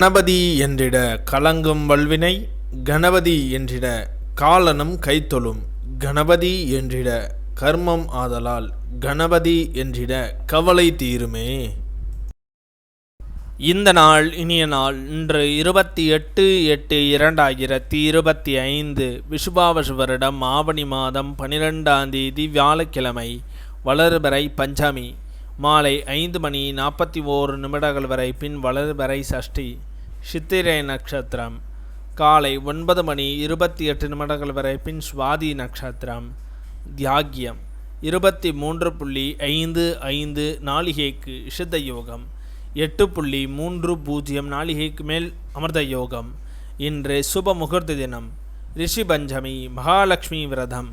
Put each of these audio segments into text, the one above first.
கணபதி என்றிட கலங்கும் வல்வினை கணபதி என்றிட காலனும் கைத்தொழும் கணபதி என்றிட கர்மம் ஆதலால் கணபதி என்றிட கவலை தீருமே. இந்த நாள் இனிய நாள். இன்று இருபத்தி எட்டு எட்டு இரண்டாயிரத்தி இருபத்தி ஐந்து விஷுபாவசு வருடம் ஆவணி மாதம் பனிரெண்டாம் தேதி வியாழக்கிழமை வளர்பறை பஞ்சமி. மாலை ஐந்து மணி நாற்பத்தி ஓரு நிமிடங்கள் வரை பின் வளர்பறை சஷ்டி. சித்திரை நட்சத்திரம். காலை ஒன்பது மணி இருபத்தி எட்டு நிமிடங்கள் வரை பின் சுவாதி நட்சத்திரம். தியாகியம். இருபத்தி மூன்று புள்ளி ஐந்து ஐந்து நாளிகைக்கு இஷித்த யோகம். எட்டு புள்ளி மூன்று பூஜ்ஜியம் நாளிகைக்கு மேல் அமிர்த யோகம். இன்று சுப முகூர்த்த தினம். ரிஷி பஞ்சமி மகாலட்சுமி விரதம்.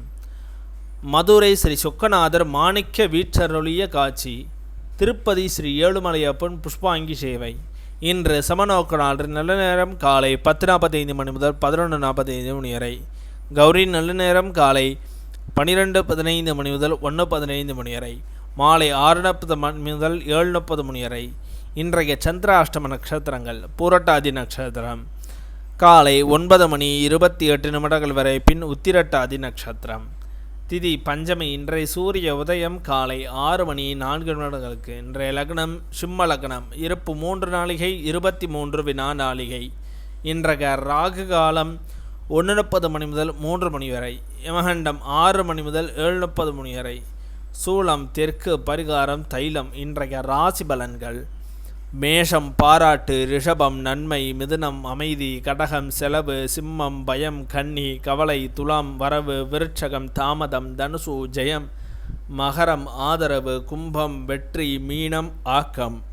மதுரை ஸ்ரீ சொக்கநாதர் மாணிக்க வீற்றருளிய காட்சி. திருப்பதி ஸ்ரீ ஏழுமலையப்பன் புஷ்பாங்கி சேவை. இன்று சமநோக்க நாள். நல்ல நேரம் காலை பத்து நாற்பத்தைந்து மணி முதல் பதினொன்று நாற்பத்தைந்து மணி வரை. கௌரி நல்ல நேரம் காலை பன்னிரெண்டு பதினைந்து மணி முதல் ஒன்று பதினைந்து மணி வரை. மாலை ஆறு நாற்பது மணி முதல் ஏழு முப்பது மணி வரை. இன்றைய சந்திராஷ்டம நட்சத்திரங்கள் பூரட்டாதி நட்சத்திரம். காலை ஒன்பது மணி இருபத்தி எட்டு நிமிடங்கள் வரை பின் உத்திரட்டாதி நட்சத்திரம். திதி பஞ்சமி இன்றைய சூரிய உதயம் காலை ஆறு மணி நான்கு நிமிடங்களுக்கு. இன்றைய லக்னம் சிம்ம லக்னம். இருப்பு மூன்று நாளிகை இருபத்தி மூன்று வினா நாளிகை. இன்றைய ராகு காலம் ஒன்று முப்பது மணி முதல் மூன்று மணி வரை. யமகண்டம் ஆறு மணி முதல் ஏழு முப்பது மணி வரை. சூளம் தெற்கு பரிகாரம் தைலம். இன்றைய ராசி பலன்கள். மேஷம் பாராட்டு ரிஷபம் நன்மை மிதுனம் அமைதி கடகம் செலவு சிம்மம் பயம் கன்னி கவலை துலாம் வரவு விருட்சகம் தாமதம் தனுசு ஜெயம் மகரம் ஆதரவு கும்பம் வெற்றி மீனம் ஆக்கம்.